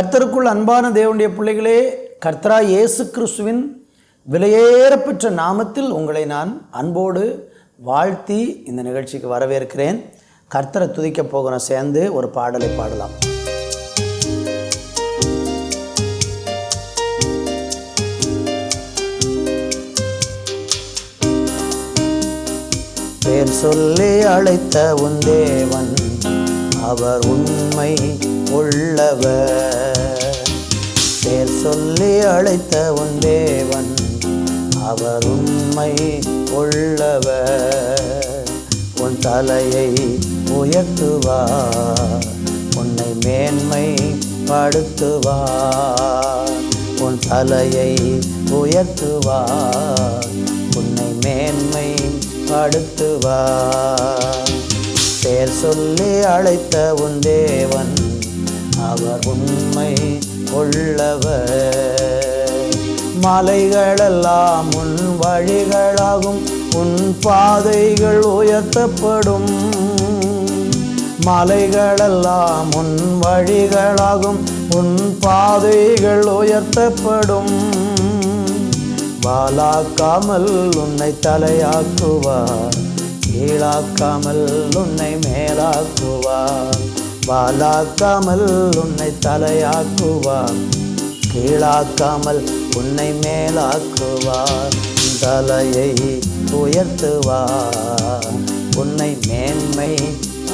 கர்த்தருக்குள் அன்பான தேவனுடைய பிள்ளைகளே கர்த்தரா இயேசு கிறிஸ்துவின் விலையேறப்பெற்ற நாமத்தில் உங்களை நான் அன்போடு வாழ்த்தி இந்த நிகழ்ச்சிக்கு வரவேற்கிறேன். கர்த்தரை துதிக்க போகிறோம். சேர்ந்து ஒரு பாடலை பாடலாம். பேர் சொல்லி அழைத்த உன் தேவன் அவர் உண்மை உள்ளவர். பேர் சொல்லி அழைத்த உன் தேவன் அவர் உண்மை உள்ளவர் உன் தலையை உயர்த்துவார் உன்னை மேன்மை படுத்துவார் உன் தலையை உயர்த்துவார் உன்னை மேன்மை படுத்துவார் பேர் சொல்லி அழைத்த உன் தேவன் அவர் உண்மை கொள்ளவர். மலைகளெல்லாம் உன் வழிகளாகும் உன் பாதைகள் உயர்த்தப்படும். மலைகளெல்லாம் உன் வழிகளாகும் உன் பாதைகள் உயர்த்தப்படும். வாலாக்காமல் உன்னை தலையாக்குவார் கீழாக்காமல் உன்னை மேலாக்குவார். பாலாக்காமல் உன்னை தலையாக்குவார். கீழாக்காமல் உன்னை மேலாக்குவார். தலையை உயர்த்துவார். உன்னை மேன்மை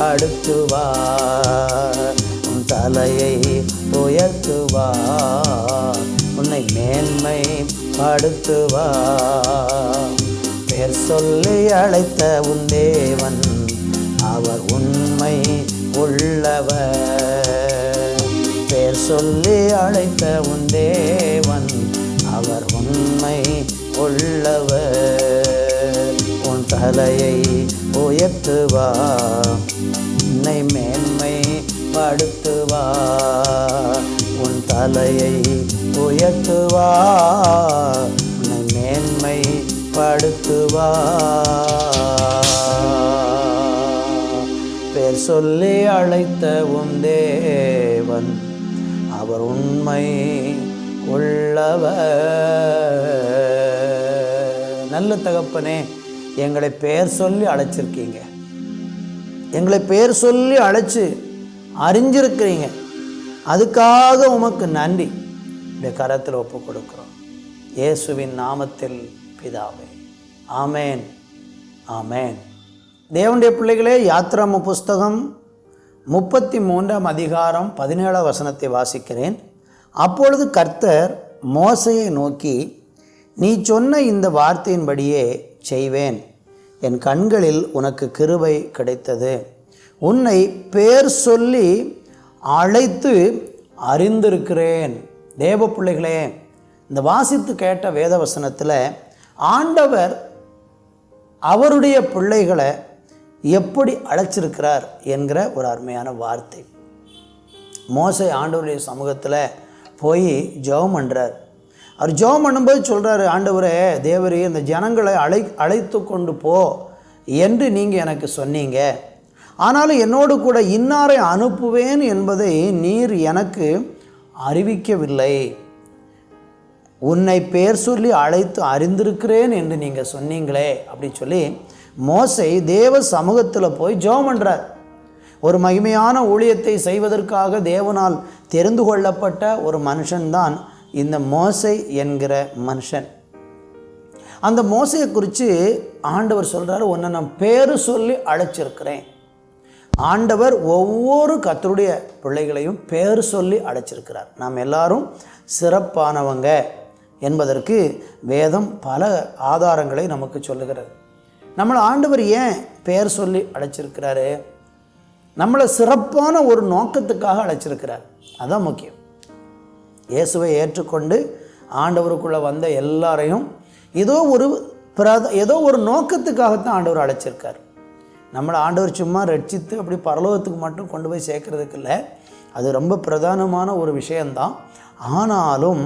அடுத்துவார் உன் தலையை உயர்த்துவார். உன்னை மேன்மை படுத்துவார். பேர் சொல்லி அழைத்த உன் தேவன் உள்ளவர். பேர் சொல்லி அழைத்த உன் தேவன் அவர் உண்மை உள்ளவர். உன் தலையை உயர்த்துவா உன்னை மேன்மை படுத்துவா. உன் தலையை உயர்த்துவா உன்னை மேன்மை படுத்துவா. பேர் சொல்லி அழைத்த உன் தேவன். அவர் உண்மை உள்ளவர். நல்ல தகப்பனே எங்களை பெயர் சொல்லி அழைச்சிருக்கீங்க. எங்களை பெயர் சொல்லி அழைச்சி அறிஞ்சிருக்கிறீங்க. அதுக்காக உமக்கு நன்றி. இந்த கரத்தில் ஒப்பு கொடுக்குறோம். இயேசுவின் நாமத்தில் பிதாவே. ஆமேன். ஆமேன். தேவனுடைய பிள்ளைகளே யாத்ராம புஸ்தகம் முப்பத்தி மூன்றாம் அதிகாரம் பதினேழாம் வசனத்தை வாசிக்கிறேன். அப்பொழுது கர்த்தர் மோசையை நோக்கி நீ சொன்ன இந்த வார்த்தையின்படியே செய்வேன். என் கண்களில் உனக்கு கிருபை கிடைத்தது. உன்னை பேர் சொல்லி அழைத்து அறிந்திருக்கிறேன். தேவ பிள்ளைகளே இந்த வாசித்து கேட்ட வேதவசனத்தில் ஆண்டவர் அவருடைய பிள்ளைகளை எப்படி அழைச்சிருக்கிறார் என்கிற ஒரு அருமையான வார்த்தை. மோசை ஆண்டவருடைய சமூகத்தில் போய் ஜெபம் பண்ணுறார் அவர் ஜெபம் பண்ணும்போது சொல்கிறாரு ஆண்டவரே தேவரே இந்த ஜனங்களை அழை அழைத்து கொண்டு போ என்று நீங்கள் எனக்கு சொன்னீங்க. ஆனாலும் என்னோடு கூட இன்னாரை அனுப்புவேன் என்பதை நீர் எனக்கு அறிவிக்கவில்லை. உன்னை பேர் சொல்லி அழைத்து அறிந்திருக்கிறேன் என்று நீங்கள் சொன்னீங்களே அப்படின்னு சொல்லி மோசை தேவ சமூகத்தில் போய் ஜெபம் பண்ணுறார் ஒரு மகிமையான ஊழியத்தை செய்வதற்காக தேவனால் தெரிந்து கொள்ளப்பட்ட ஒரு மனுஷன்தான் இந்த மோசை என்கிற மனுஷன். அந்த மோசையை குறித்து ஆண்டவர் சொல்கிறாரு உன்னை நான் பேர் சொல்லி அழைச்சிருக்கிறேன். ஆண்டவர் ஒவ்வொரு கத்தருடைய பிள்ளைகளையும் பேர் சொல்லி அழைச்சிருக்கிறார். நாம் எல்லாரும் சிறப்பானவங்க என்பதற்கு வேதம் பல ஆதாரங்களை நமக்கு சொல்லுகிறது. நம்மளை ஆண்டவர் ஏன் பெயர் சொல்லி அழைச்சிருக்கிறாரு? நம்மளை சிறப்பான ஒரு நோக்கத்துக்காக அழைச்சிருக்கிறார். அதுதான் முக்கியம். இயேசுவை ஏற்றுக்கொண்டு ஆண்டவருக்குள்ளே வந்த எல்லாரையும் ஏதோ ஒரு பிரத ஏதோ ஒரு நோக்கத்துக்காகத்தான் ஆண்டவர் அழைச்சிருக்கார். நம்மளை ஆண்டவர் சும்மா ரட்சித்து அப்படி பரலோகத்துக்கு மட்டும் கொண்டு போய் சேர்க்கறதுக்கு இல்லை. அது ரொம்ப பிரதானமான ஒரு விஷயந்தான் ஆனாலும்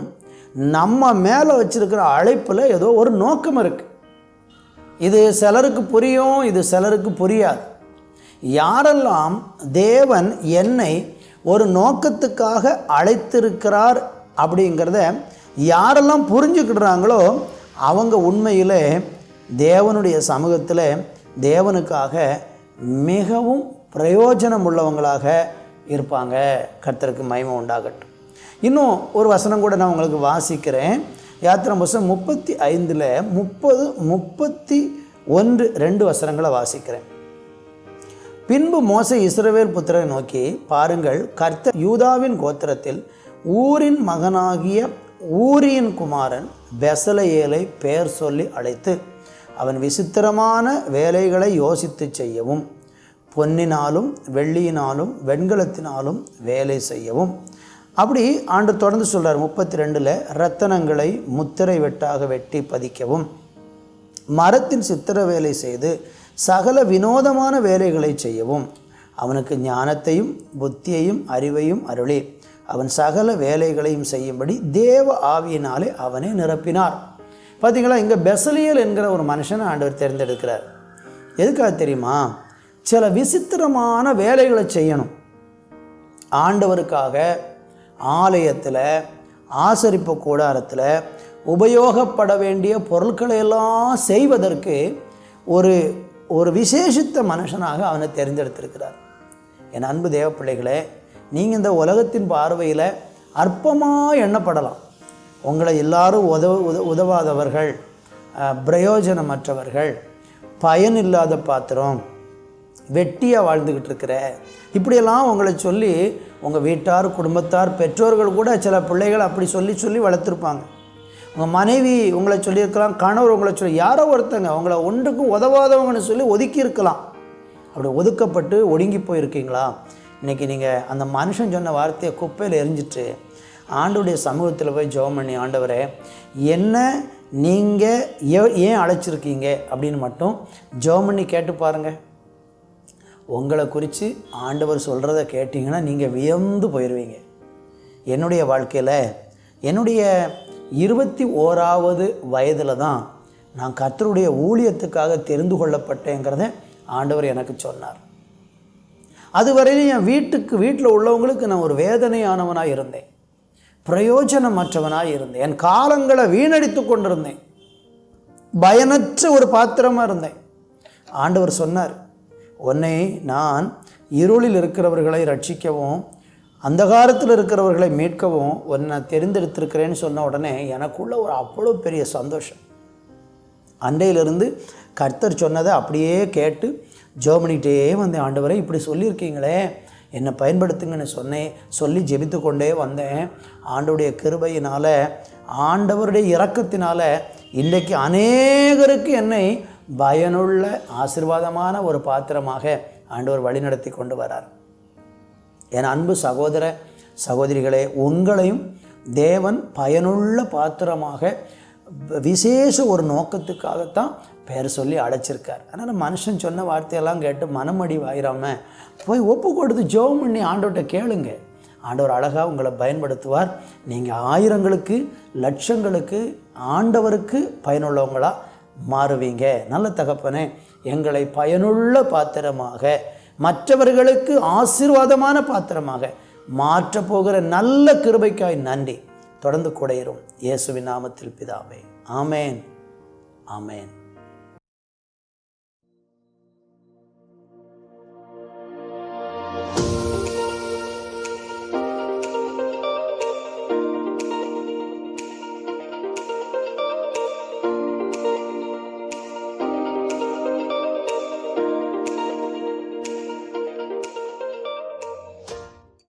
நம்ம மேலே வச்சுருக்கிற அழைப்பில் ஏதோ ஒரு நோக்கம் இருக்குது இது சிலருக்கு புரியும் இது சிலருக்கு புரியாது. யாரெல்லாம் தேவன் என்னை ஒரு நோக்கத்துக்காக அழைத்திருக்கிறார் அப்படிங்கிறத யாரெல்லாம் புரிஞ்சுக்கிடுறாங்களோ அவங்க உண்மையில் தேவனுடைய சமூகத்தில் தேவனுக்காக மிகவும் பிரயோஜனம் உள்ளவங்களாக இருப்பாங்க. கர்த்தருக்கு மயமம் உண்டாகட்டும். இன்னும் ஒரு வசனம் கூட நான் உங்களுக்கு வாசிக்கிறேன். யாத்திரை புஸ்தகம் முப்பத்தி ஐந்தில் முப்பது முப்பத்தி ஒன்று ரெண்டு வசனங்களை வாசிக்கிறேன். பின்பு மோச இஸ்ரவேல் புத்திரரை நோக்கி பாருங்கள் கர்த்த யூதாவின் கோத்திரத்தில் ஊரின் மகனாகிய ஊரியின் குமாரன் பெசலையேலை பெயர் சொல்லி அழைத்து அவன் விசித்திரமான வேலைகளை யோசித்து செய்யவும் பொன்னினாலும் வெள்ளியினாலும் வெண்கலத்தினாலும் வேலை செய்யவும் அப்படி ஆண்டு தொடர்ந்து சொல்கிறார் முப்பத்தி ரெண்டில் ரத்தனங்களை முத்திரை வெட்டாக வெட்டி பதிக்கவும். மரத்தின் சித்திர வேலை செய்து சகல வினோதமான வேலைகளை செய்யவும். அவனுக்கு ஞானத்தையும் புத்தியையும் அறிவையும் அருளி. அவன் சகல வேலைகளையும் செய்யும்படி தேவ ஆவியினாலே அவனை நிரப்பினார். பார்த்தீங்களா இங்கே பெசலியல் என்கிற ஒரு மனுஷனை ஆண்டவர் தேர்ந்தெடுக்கிறார். எதுக்காக தெரியுமா? சில விசித்திரமான வேலைகளை செய்யணும். ஆண்டவருக்காக ஆலயத்தில் ஆசரிப்பு கூடாரத்தில் உபயோகப்பட வேண்டிய பொருட்களை எல்லாம் செய்வதற்கு ஒரு ஒரு விசேஷித்த மனுஷனாக அவனை தெரிந்தெடுத்திருக்கிறார். என் அன்பு தேவப்பிள்ளைகளே நீங்கள் இந்த உலகத்தின் பார்வையில் அற்பமாக எண்ணப்படலாம். உங்களை எல்லாரும் உதவ உத உதவாதவர்கள் பிரயோஜனமற்றவர்கள் பிரயோஜனமற்றவர்கள் பயனில்லாத பாத்திரம் வெட்டியாக வாழ்ந்துக்கிட்டு இருக்கிற. இப்படியெல்லாம் உங்களை சொல்லி உங்கள் வீட்டார் குடும்பத்தார் பெற்றோர்கள் கூட சில பிள்ளைகள் அப்படி சொல்லி சொல்லி வளர்த்துருப்பாங்க. உங்கள் மனைவி உங்களை சொல்லியிருக்கலாம் கணவர் உங்களை சொல்லி யாரோ ஒருத்தங்க உங்களை ஒன்றுக்கும் உதவாதவங்கன்னு சொல்லி ஒதுக்கியிருக்கலாம். அப்படி ஒதுக்கப்பட்டு ஒடுங்கி போயிருக்கீங்களா? இன்றைக்கி நீங்கள் அந்த மனுஷன் சொன்ன வார்த்தையை குப்பையில் எரிஞ்சிட்டு ஆண்டுடைய சமூகத்தில் போய் ஜெபம் பண்ணி ஆண்டவரே என்ன நீங்கள் ஏன் அழைச்சிருக்கீங்க? அப்படின்னு மட்டும் ஜெபம் பண்ணி கேட்டு பாருங்கள் உங்களை குறித்து ஆண்டவர் சொல்கிறத கேட்டிங்கன்னா நீங்கள் வியந்து போயிடுவீங்க என்னுடைய வாழ்க்கையில் என்னுடைய இருபத்தி ஓராவது வயதில் தான் நான் கர்த்தருடைய ஊழியத்துக்காக தெரிந்து கொள்ளப்பட்டேங்கிறத ஆண்டவர் எனக்கு சொன்னார். அதுவரையிலும் என் வீட்டுக்கு வீட்டில் உள்ளவங்களுக்கு நான் ஒரு வேதனையானவனாக இருந்தேன். பிரயோஜனமற்றவனாக இருந்தேன். என் காலங்களை வீணடித்து கொண்டிருந்தேன். பயனற்ற ஒரு பாத்திரமாக இருந்தேன். ஆண்டவர் சொன்னார் உன்னை நான் இருளில் இருக்கிறவர்களை ரட்சிக்கவும் அந்தகாரத்தில் இருக்கிறவர்களை மீட்கவும் உன்னை தெரிந்தெடுத்திருக்கிறேன்னு சொன்ன உடனே எனக்குள்ள ஒரு அவ்வளோ பெரிய சந்தோஷம். அண்டையிலிருந்து கர்த்தர் சொன்னதை அப்படியே கேட்டு ஜோமனிகிட்டே வந்து ஆண்டவரை இப்படி சொல்லியிருக்கீங்களே என்னை பயன்படுத்துங்கன்னு சொன்னேன் சொல்லி ஜெபித்து கொண்டே வந்தேன். ஆண்டவுடைய கிருபையினால் ஆண்டவருடைய இறக்கத்தினால் இன்றைக்கு அநேகருக்கு என்னை பயனுள்ள ஆசீர்வாதமான ஒரு பாத்திரமாக ஆண்டவர் வழிநடத்தி கொண்டு வரார். என் அன்பு சகோதர சகோதரிகளே உங்களையும் தேவன் பயனுள்ள பாத்திரமாக விசேஷ ஒரு நோக்கத்துக்காகத்தான் பேர் சொல்லி அழைச்சிருக்கார். அதனால் மனுஷன் சொன்ன வார்த்தையெல்லாம் கேட்டு மனமடி வாயிராம போய் ஒப்பு கொடுத்து ஜெபம் பண்ணி ஆண்டவர்கிட்ட கேளுங்க. ஆண்டவர் அழகாக உங்களை பயன்படுத்துவார். நீங்கள் ஆயிரங்களுக்கு லட்சங்களுக்கு ஆண்டவருக்கு பயனுள்ளவங்களா மாறுவீங்க. நல்ல தகப்பனே எங்களை பயனுள்ள பாத்திரமாக மற்றவர்களுக்கு ஆசீர்வாதமான பாத்திரமாக மாற்ற போகிற நல்ல கிருபைக்காய் நன்றி. தொடர்ந்து கூட இயேசுவின் நாமத்தில் பிதாவே. ஆமேன். ஆமேன்.